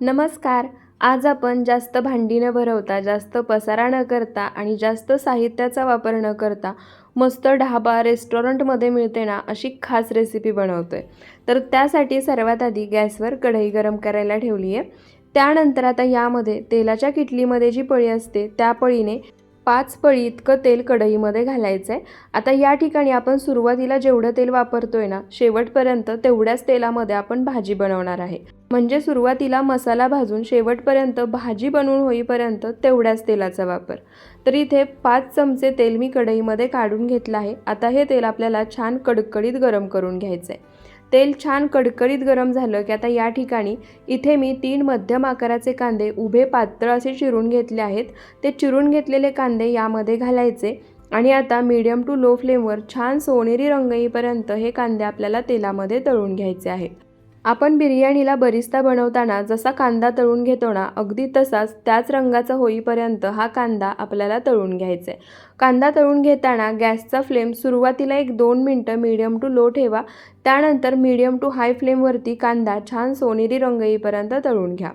नमस्कार. आज आपण जास्त भांडी न भरवता जास्त पसारा न करता आणि जास्त साहित्याचा वापर न करता मस्त ढाबा रेस्टॉरंटमध्ये मिळते ना अशी खास रेसिपी बनवतो आहे तर त्यासाठी सर्वात आधी गॅसवर कढई गरम करायला ठेवली आहे त्यानंतर आता यामध्ये तेलाच्या किटलीमध्ये जी पळी असते त्या पळीने पाच पळी इतकं तेल कढईमध्ये घालायचं आहे आता या ठिकाणी आपण सुरुवातीला जेवढं तेल वापरतो आहे ना शेवटपर्यंत तेवढ्याच तेलामध्ये आपण भाजी बनवणार आहे. म्हणजे सुरुवातीला मसाला भाजून शेवटपर्यंत भाजी बनवून होईपर्यंत तेवढ्याच तेलाचा वापर. तर इथे पाच चमचे तेल मी कढईमध्ये काढून घेतलं आहे. आता हे तेल आपल्याला छान कडकडीत गरम करून घ्यायचं आहे तेल छान कडकडीत गरम झालं की आता या ठिकाणी इथे मी तीन मध्यम आकाराचे कांदे उभे पातळ असे चिरून घेतले आहेत. ते चिरून घेतलेले कांदे यामध्ये घालायचे आणि आता मीडियम टू लो फ्लेमवर छान सोनेरी रंग येईपर्यंत हे कांदे आपल्याला तेलामध्ये तळून घ्यायचे आहेत. आपण बिर्याणीला बरिस्ता बनवताना जसा कांदा तळून घेतो ना अगदी तसाच त्याच रंगाचा होईपर्यंत हा कांदा आपल्याला तळून घ्यायचा आहे कांदा तळून घेताना गॅसचा फ्लेम सुरुवातीला एक दोन मिनटं मीडियम टू लो ठेवा. त्यानंतर मीडियम टू हाय फ्लेमवरती कांदा छान सोनेरी रंग येईपर्यंत तळून घ्या.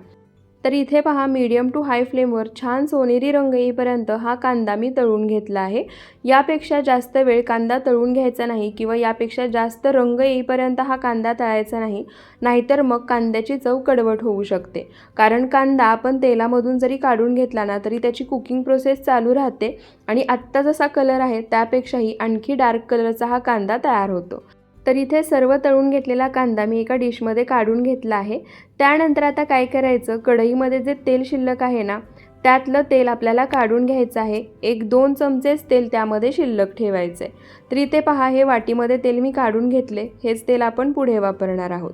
तर इथे पहा मीडियम टू हाय फ्लेमवर छान सोनेरी रंग येईपर्यंत हा कांदा मी तळून घेतला आहे. यापेक्षा जास्त वेळ कांदा तळून घ्यायचा नाही किंवा यापेक्षा जास्त रंग येईपर्यंत हा कांदा तळायचा नाही नाहीतर मग कांद्याची चव कडवट होऊ शकते. कारण कांदा आपण तेलामधून जरी काढून घेतला ना तरी त्याची कुकिंग प्रोसेस चालू राहते आणि आत्ता जसा कलर आहे त्यापेक्षाही आणखी डार्क कलरचा हा कांदा तयार होतो. तर इथे सर्व तळून घेतलेला कांदा मी एका डिशमध्ये काढून घेतला आहे. त्यानंतर आता काय करायचं? कढईमध्ये जे तेल शिल्लक आहे ना त्यातलं तेल आपल्याला काढून घ्यायचं आहे. एक दोन चमचेच तेल त्यामध्ये शिल्लक ठेवायचं आहे तर इथे पहा हे वाटीमध्ये तेल मी काढून घेतले. हेच तेल आपण पुढे वापरणार आहोत.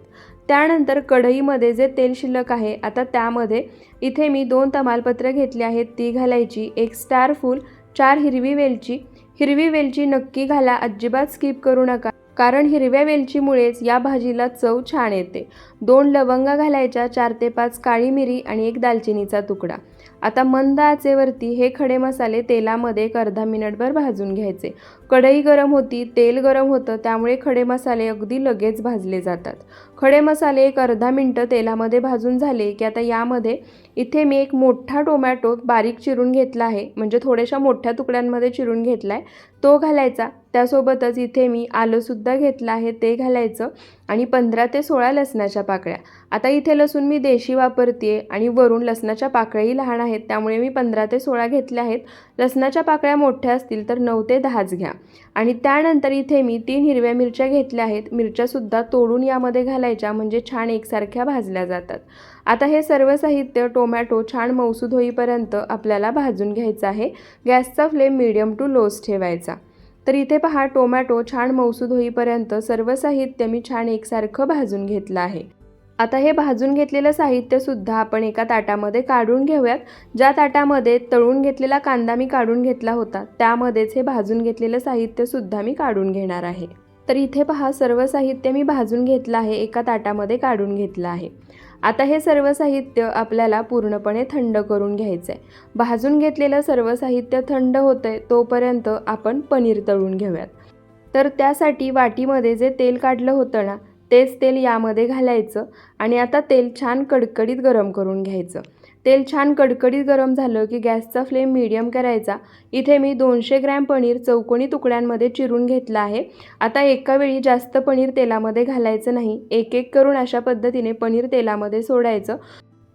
त्यानंतर कढईमध्ये जे तेल शिल्लक आहे आता त्यामध्ये इथे मी दोन तमालपत्र घेतली आहेत. ती घालायची एक स्टार फूल चार हिरवी वेलची. हिरवी वेलची नक्की घाला. अजिबात स्किप करू नका. कारण हिरव्या वेलचीमुळेच या भाजीला चव छान येते. दोन लवंगा घालायच्या चार ते पाच काळी मिरी आणि एक दालचिनीचा तुकडा. आता मंद आचेवरती हे खडे मसाले तेलामध्ये एक अर्धा मिनिटभर भाजून घ्यायचे. कढई गरम होती तेल गरम होतं त्यामुळे खडे मसाले अगदी लगेच भाजले जातात. खडे मसाले एक अर्धा मिनटं तेलामध्ये भाजून झाले की आता यामध्ये इथे मी एक मोठा टोमॅटो बारीक चिरून घेतला आहे. म्हणजे थोड्याशा मोठ्या तुकड्यांमध्ये चिरून घेतला आहे तो घालायचा. त्यासोबतच इथे मी आलंसुद्धा घेतलं आहे. ते घालायचं आणि पंधरा ते सोळा लसणाच्या पाकळ्या. आता इथे लसूण मी देशी वापरते आणि वरून लसणाच्या पाकळ्याही लहान आहेत. त्यामुळे मी पंधरा ते सोळा घेतल्या आहेत. लसणाच्या पाकळ्या मोठ्या असतील तर नऊ ते दहाच घ्या. आणि त्यानंतर इथे मी तीन हिरव्या मिरच्या घेतल्या आहेत. मिरच्यासुद्धा तोडून यामध्ये घालायच्या म्हणजे छान एकसारख्या भाजल्या जातात. आता हे सर्व साहित्य टोमॅटो छान मौसूद होईपर्यंत आपल्याला भाजून घ्यायचं आहे. गॅसचा फ्लेम मिडियम टू लोज ठेवायचा. तर इथे पहा टोमॅटो छान मौसूद होईपर्यंत सर्व साहित्य मी छान एकसारखं भाजून घेतलं आहे. आता हे भाजून घेतलेलं साहित्यसुद्धा आपण एका ताटामध्ये काढून घेऊयात. ज्या ताटामध्ये तळून घेतलेला कांदा मी काढून घेतला होता त्यामध्येच हे भाजून घेतलेलं साहित्यसुद्धा मी काढून घेणार आहे. तर इथे पहा सर्व साहित्य मी भाजून घेतलं आहे एका ताटामध्ये काढून घेतलं आहे. आता हे सर्व साहित्य आपल्याला पूर्णपणे थंड करून घ्यायचं आहे भाजून घेतलेलं सर्व साहित्य थंड होतं आहे तोपर्यंत आपण पनीर तळून घेऊयात. तर त्यासाठी वाटीमध्ये जे तेल काढलं होतं ना तेच तेल यामध्ये घालायचं आणि आता तेल छान कडकडीत गरम करून घ्यायचं. तेल छान कडकडीत गरम झालं की गॅसचा फ्लेम मीडियम करायचा. इथे मी दोनशे ग्रॅम पनीर चौकोनी तुकड्यांमध्ये चिरून घेतलं आहे. आता एका वेळी जास्त पनीर तेलामध्ये घालायचं नाही. एक एक करून अशा पद्धतीने पनीर तेलामध्ये सोडायचं.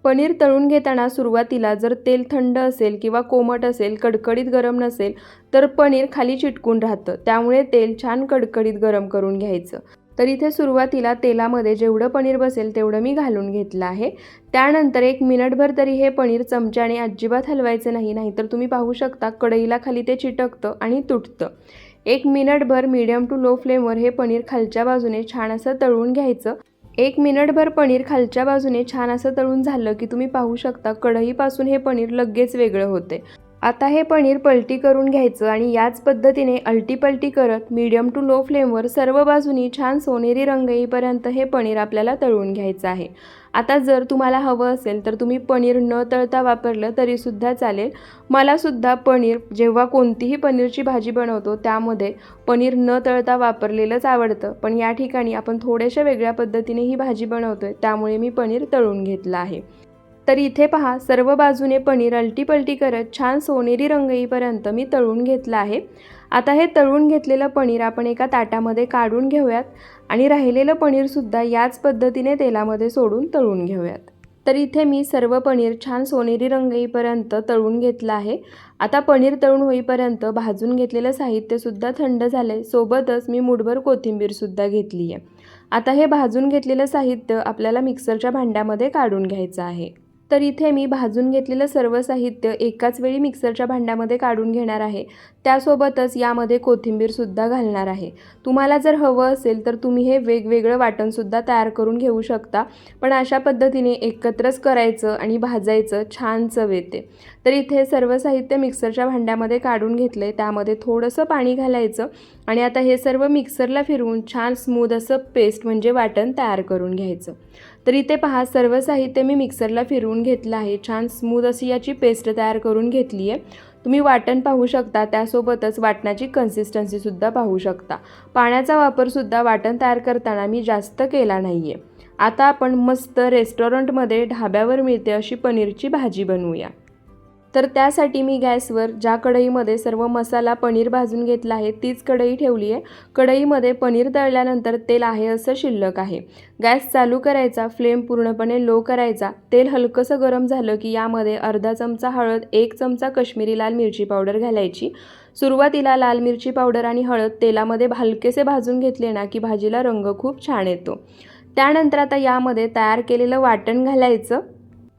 पनीर तळून घेताना सुरुवातीला जर तेल थंड असेल किंवा कोमट असेल कडकडीत गरम नसेल तर पनीर खाली चिटकून राहतं. त्यामुळे तेल छान कडकडीत गरम करून घ्यायचं. तर इथे सुरुवातीला तेलामध्ये जेवढं पनीर बसेल तेवढं मी घालून घेतलं आहे. त्यानंतर एक मिनटभर तरी हे पनीर चमच्याने अजिबात हलवायचं नाही नाहीतर तुम्ही पाहू शकता कढईला खाली ते चिटकतं आणि तुटतं. एक मिनटभर मीडियम टू लो फ्लेमवर हे पनीर खालच्या बाजूने छान असं तळून घ्यायचं. एक मिनटभर पनीर खालच्या बाजूने छान असं तळून झालं की तुम्ही पाहू शकता कढईपासून हे पनीर लगेच वेगळं होते. आता हे पनीर पलटी करून घ्यायचं आणि याच पद्धतीने अलटी पलटी करत मीडियम टू लो फ्लेमवर सर्व बाजूनी छान सोनेरी रंग येईपर्यंत हे पनीर आपल्याला तळून घ्यायचं आहे. आता जर तुम्हाला हवं असेल तर तुम्ही पनीर न तळता वापरलं तरीसुद्धा चालेल. मलासुद्धा पनीर जेव्हा कोणतीही पनीरची भाजी बनवतो त्यामध्ये पनीर न तळता वापरलेलंच आवडतं. पण या ठिकाणी आपण थोड्याशा वेगळ्या पद्धतीने ही भाजी बनवतो आहे त्यामुळे मी पनीर तळून घेतलं आहे. तर इथे पहा सर्व बाजूने पनीर अलटीपलटी करत छान सोनेरी रंग येईपर्यंत मी तळून घेतलं आहे. आता हे तळून घेतलेलं पनीर आपण एका ताटामध्ये काढून घेऊयात आणि राहिलेलं पनीरसुद्धा याच पद्धतीने तेलामध्ये सोडून तळून घेऊयात. तर इथे मी सर्व पनीर छान सोनेरी रंग येईपर्यंत तळून घेतलं आहे. आता पनीर तळून होईपर्यंत भाजून घेतलेलं साहित्यसुद्धा थंड झालं आहे सोबतच मी मुठभर कोथिंबीरसुद्धा घेतली आहे आता हे भाजून घेतलेलं साहित्य आपल्याला मिक्सरच्या भांड्यामध्ये काढून घ्यायचं आहे. तर इथे मी भाजून घेतलेलं सर्व साहित्य एकाच वेळी मिक्सरच्या भांड्यामध्ये काढून घेणार आहे. त्यासोबतच यामध्ये कोथिंबीरसुद्धा घालणार आहे. तुम्हाला जर हवं असेल तर तुम्ही हे वेगवेगळं वाटणसुद्धा तयार करून घेऊ शकता. पण अशा पद्धतीने एकत्रच करायचं आणि भाजायचं छान चव येते. तर इथे सर्व साहित्य मिक्सरच्या भांड्यामध्ये काढून घेतलं आहे त्यामध्ये थोडंसं पाणी घालायचं आणि आता हे सर्व मिक्सरला फिरवून छान स्मूद असं पेस्ट म्हणजे वाटण तयार करून घ्यायचं. तर इथे पहा सर्व साहित्य मी मिक्सरला फिरवून घेतलं आहे. छान स्मूद अशी याची पेस्ट तयार करून घेतली आहे. तुम्ही वाटण पाहू शकता त्यासोबतच वाटणाची कन्सिस्टन्सीसुद्धा पाहू शकता. पाण्याचा वापरसुद्धा वाटण तयार करताना मी जास्त केला नाही आहे आता आपण मस्त रेस्टॉरंटमध्ये ढाब्यावर मिळते अशी पनीरची भाजी बनवूया. तर त्यासाठी मी गॅसवर ज्या कढईमध्ये सर्व मसाला पनीर भाजून घेतला आहे तीच कढई ठेवली आहे. कढईमध्ये पनीर तळल्यानंतर तेल आहे असं शिल्लक आहे. गॅस चालू करायचा फ्लेम पूर्णपणे लो करायचा. तेल हलकंसं गरम झालं की यामध्ये अर्धा चमचा हळद एक चमचा कश्मीरी लाल मिरची पावडर घालायची. सुरुवातीला लाल मिरची पावडर आणि हळद तेलामध्ये हलकेसे भाजून घेतले ना की भाजीला रंग खूप छान येतो. त्यानंतर आता यामध्ये तयार केलेलं वाटण घालायचं.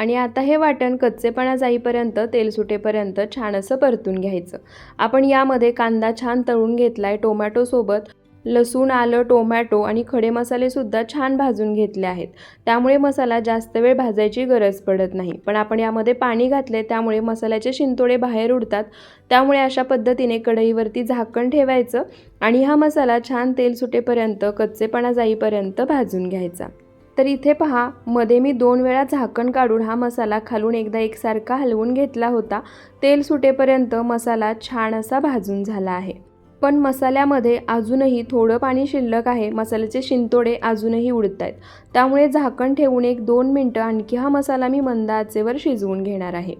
आणि आता हे वाटण कच्चेपणा जाईपर्यंत तेल सुटेपर्यंत छान असं परतून घ्यायचं. आपण यामध्ये कांदा छान तळून घेतला आहे टोमॅटोसोबत लसूण आलं टोमॅटो आणि खडे मसालेसुद्धा छान भाजून घेतले आहेत. त्यामुळे मसाला जास्त वेळ भाजायची गरज पडत नाही. पण आपण यामध्ये पाणी घातले त्यामुळे मसाल्याचे शिंतोडे बाहेर उडतात. त्यामुळे अशा पद्धतीने कढईवरती झाकण ठेवायचं आणि हा मसाला छान तेल सुटेपर्यंत कच्चेपणा जाईपर्यंत भाजून घ्यायचा. तर इथे पहा मध्ये मी दोन वेळा झाकण काढून हा मसाला खालून एकदा एकसारखा हलवून घेतला होता. तेल सुटेपर्यंत मसाला छान असा भाजून झाला आहे. पण मसाल्यामध्ये अजूनही थोडं पाणी शिल्लक आहे. मसाल्याचे शिंतोडे अजूनही उडत आहेत त्यामुळे झाकण ठेवून एक दोन मिनटं आणखी हा मसाला मी मंद आचेवर शिजवून घेणार आहे.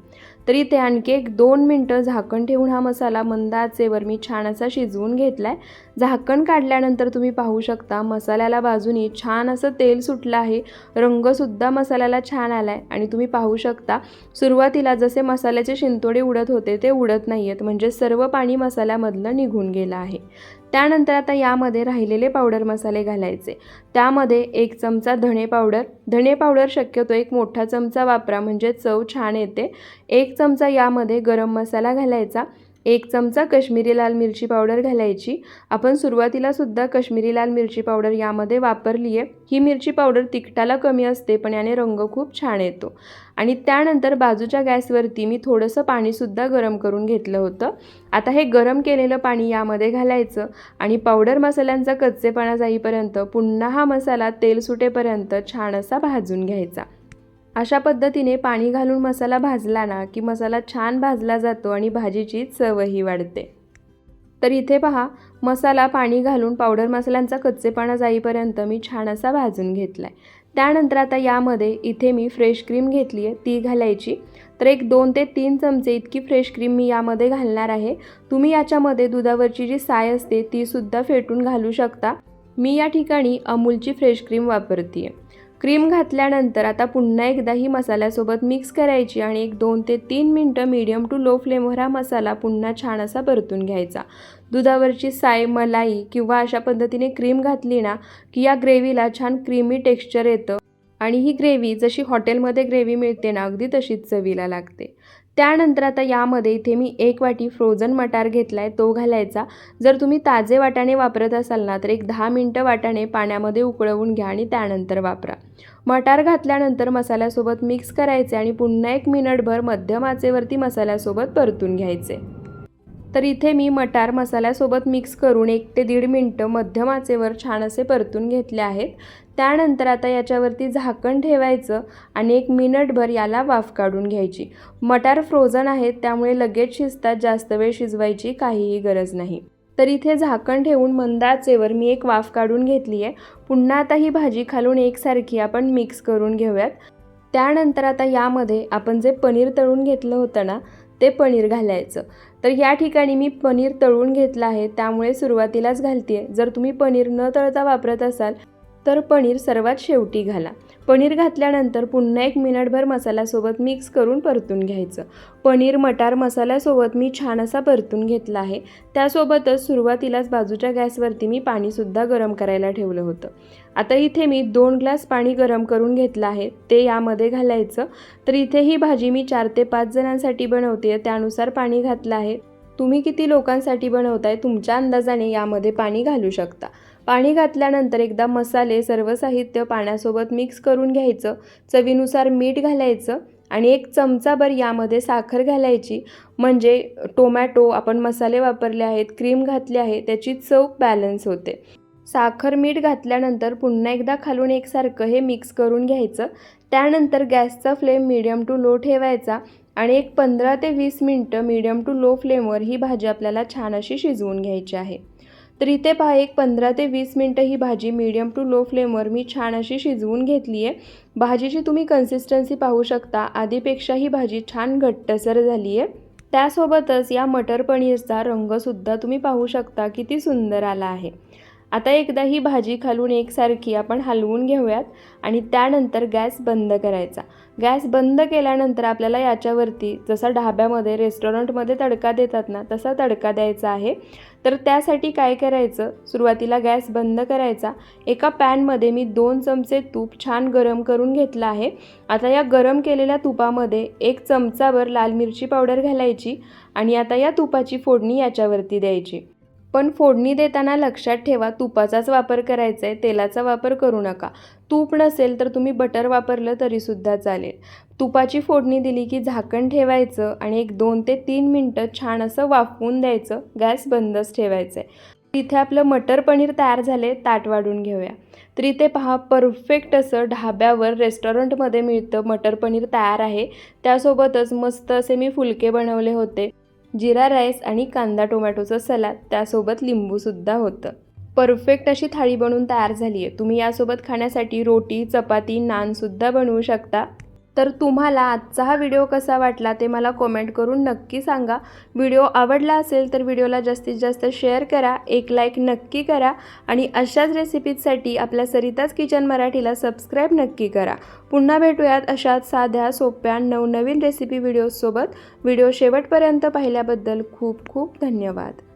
तरी ते आणखी एक दोन मिनटं झाकण ठेवून हा मसाला मंद आचेवर मी छान असा शिजवून घेतला आहे झाकण काढल्यानंतर तुम्ही पाहू शकता मसाल्याला बाजूनी छान असं तेल सुटलं आहे. रंगसुद्धा मसाल्याला छान आला आहे आणि तुम्ही पाहू शकता सुरुवातीला जसे मसाल्याचे शिंतोडे उडत होते ते उडत नाही आहेत म्हणजे सर्व पाणी मसाल्यामधलं निघून गेलं आहे. त्यानंतर आता यामध्ये राहिलेले पावडर मसाले घालायचे. त्यामध्ये एक चमचा धणे पावडर धणे पावडर शक्यतो एक मोठा चमचा वापरा म्हणजे चव छान येते. एक चमचा यामध्ये गरम मसाला घालायचा. एक चमचा कश्मीरी लाल मिरची पावडर घालायची. आपण सुरुवातीलासुद्धा कश्मीरी लाल मिरची पावडर यामध्ये वापरली आहे ही मिरची पावडर तिखटाला कमी असते पण याने रंग खूप छान येतो. आणि त्यानंतर बाजूच्या गॅसवरती मी थोडंसं पाणीसुद्धा गरम करून घेतलं होतं. आता हे गरम केलेलं पाणी यामध्ये घालायचं आणि पावडर मसाल्यांचा कच्चेपणा जाईपर्यंत पुन्हा हा मसाला तेल सुटेपर्यंत छान असा भाजून घ्यायचा. अशा पद्धतीने पाणी घालून मसाला भाजला ना की मसाला छान भाजला जातो आणि भाजीची चवही वाढते. तर इथे पहा मसाला पाणी घालून पावडर मसाल्यांचा कच्चेपणा जाईपर्यंत मी छान असा भाजून घेतला आहे त्यानंतर आता यामध्ये इथे मी फ्रेश क्रीम घेतली आहे ती घालायची. तर एक दोन ते तीन चमचे इतकी फ्रेश क्रीम मी यामध्ये घालणार आहे. तुम्ही याच्यामध्ये दुधावरची जी साय असते तीसुद्धा फेटून घालू शकता. मी या ठिकाणी अमूलची फ्रेश क्रीम वापरते आहे क्रीम घातल्यानंतर आता पुन्हा एकदा ही मसाल्यासोबत मिक्स करायची आणि एक दोन ते तीन मिनटं मीडियम टू लो फ्लेमवर हा मसाला पुन्हा छान असा परतून घ्यायचा. दुधावरची साय मलाई किंवा अशा पद्धतीने क्रीम घातली ना की या ग्रेव्हीला छान क्रीमी टेक्स्चर येतं आणि ही ग्रेव्ही जशी हॉटेलमध्ये ग्रेव्ही मिळते ना अगदी तशीच चवीला लागते. त्यानंतर आता यामध्ये इथे मी एक वाटी फ्रोझन मटार घेतला आहे तो घालायचा. जर तुम्ही ताजे वाटाणे वापरत असाल ना तर एक दहा मिनटं वाटाणे पाण्यामध्ये उकळवून घ्या आणि त्यानंतर वापरा. मटार घातल्यानंतर मसाल्यासोबत मिक्स करायचे आणि पुन्हा एक मिनिटभर मध्यम आचेवरती मसाल्यासोबत परतून घ्यायचे. तर इथे मी मटार मसाल्यासोबत मिक्स करून एक ते दीड मिनटं मध्यम आचेवर छान असे परतून घेतले आहेत. त्यानंतर आता याच्यावरती झाकण ठेवायचं आणि एक मिनटभर याला वाफ काढून घ्यायची. मटार फ्रोझन आहेत त्यामुळे लगेच शिजतात जास्त वेळ शिजवायची काहीही गरज नाही. तर इथे झाकण ठेवून मंद आचेवर मी एक वाफ काढून घेतली आहे. पुन्हा आता ही भाजी खालून एकसारखी आपण मिक्स करून घेऊयात. त्यानंतर आता यामध्ये आपण जे पनीर तळून घेतलं होतं ना ते पनीर घालायचं. तर या ठिकाणी मी पनीर तळून घेतलं आहे त्यामुळे सुरुवातीलाच घालते जर तुम्ही पनीर न तळता वापरत असाल तर पनीर सर्वात शेवटी घाला. पनीर घातल्यानंतर पुन्हा एक मिनिटभर मसाल्यासोबत मिक्स करून परतून घ्यायचं. पनीर मटार मसाल्यासोबत मी छान असा परतून घेतला आहे. त्यासोबतच सुरुवातीलाच बाजूच्या गॅसवरती मी पाणीसुद्धा गरम करायला ठेवलं होतं. आता इथे मी दोन ग्लास पाणी गरम करून घेतलं आहे. ते यामध्ये घालायचं. तर इथे ही भाजी मी चार ते पाच जणांसाठी बनवते. त्यानुसार पाणी घातलं आहे. तुम्ही किती लोकांसाठी बनवताय तुमच्या अंदाजाने यामध्ये पाणी घालू शकता. पाणी घातल्यानंतर एकदा मसाले सर्व साहित्य पाण्यासोबत मिक्स करून घ्यायचं. चवीनुसार मीठ घालायचं आणि एक चमचाभर यामध्ये साखर घालायची. म्हणजे टोमॅटो आपण मसाले वापरले आहेत क्रीम घातली आहे त्याची चव बॅलन्स होते. साखर मीठ घातल्यानंतर पुन्हा एकदा खालून एकसारखं हे मिक्स करून घ्यायचं. त्यानंतर गॅसचा फ्लेम मिडियम टू लो ठेवायचा आणि एक पंधरा ते वीस मिनटं मिडियम टू लो फ्लेमवर ही भाजी आपल्याला छान अशी शिजवून घ्यायची आहे. तर इथे पहा एक पंधरा ते वीस मिनटं ही भाजी मीडियम टू लो फ्लेमवर मी छान अशी शिजवून घेतली आहे. भाजीची तुम्ही कन्सिस्टन्सी पाहू शकता. आधीपेक्षा ही भाजी छान घट्टसर झाली आहे. त्यासोबतच या मटर पनीरचा रंगसुद्धा तुम्ही पाहू शकता किती सुंदर आला आहे. आता एकदा ही भाजी खालून एकसारखी आपण हलवून घेऊयात आणि त्यानंतर गॅस बंद करायचा. गॅस बंद केल्यानंतर आपल्याला याच्यावरती जसा ढाब्यामध्ये रेस्टॉरंटमध्ये तडका देतात ना तसा तडका द्यायचा आहे. तर त्यासाठी काय करायचं? सुरुवातीला गॅस बंद करायचा. एका पॅनमध्ये मी दोन चमचे तूप छान गरम करून घेतलं आहे. आता या गरम केलेल्या तुपामध्ये एक चमचाभर लाल मिरची पावडर घालायची आणि आता या तुपाची फोडणी याच्यावरती द्यायची. पण फोडणी देताना लक्षात ठेवा तुपाचाच वापर करायचा आहे तेलाचा वापर करू नका. तूप नसेल तर तुम्ही बटर वापरलं तरीसुद्धा चालेल. तुपाची फोडणी दिली की झाकण ठेवायचं आणि एक दोन ते तीन मिनटं छान असं वाफवून द्यायचं गॅस बंदच ठेवायचं आहे तिथे आपलं मटर पनीर तयार झाले ताट वाढून घेऊया. तर इथे पहा परफेक्ट असं ढाब्यावर रेस्टॉरंटमध्ये मिळतं मटर पनीर तयार आहे. त्यासोबतच मस्त असे मी फुलके बनवले होते. जिरा राईस आणि कांदा टोमॅटोचं सलाद त्यासोबत लिंबूसुद्धा होतं. परफेक्ट अशी थाळी बनवून तयार झाली आहे तुम्ही यासोबत खाण्यासाठी रोटी चपाती नानसुद्धा बनवू शकता. तर तुम्हाला आजचा हा व्हिडिओ कसा वाटला ते मला कॉमेंट करून नक्की सांगा. व्हिडिओ आवडला असेल तर व्हिडिओला जास्तीत जास्त शेअर करा एक लाईक नक्की करा आणि अशाच रेसिपीजसाठी आपल्या सरिताच किचन मराठीला सबस्क्राईब नक्की करा. पुन्हा भेटूयात अशाच साध्या सोप्या नवनवीन रेसिपी व्हिडिओजसोबत व्हिडिओ शेवटपर्यंत पाहिल्याबद्दल खूप खूप धन्यवाद.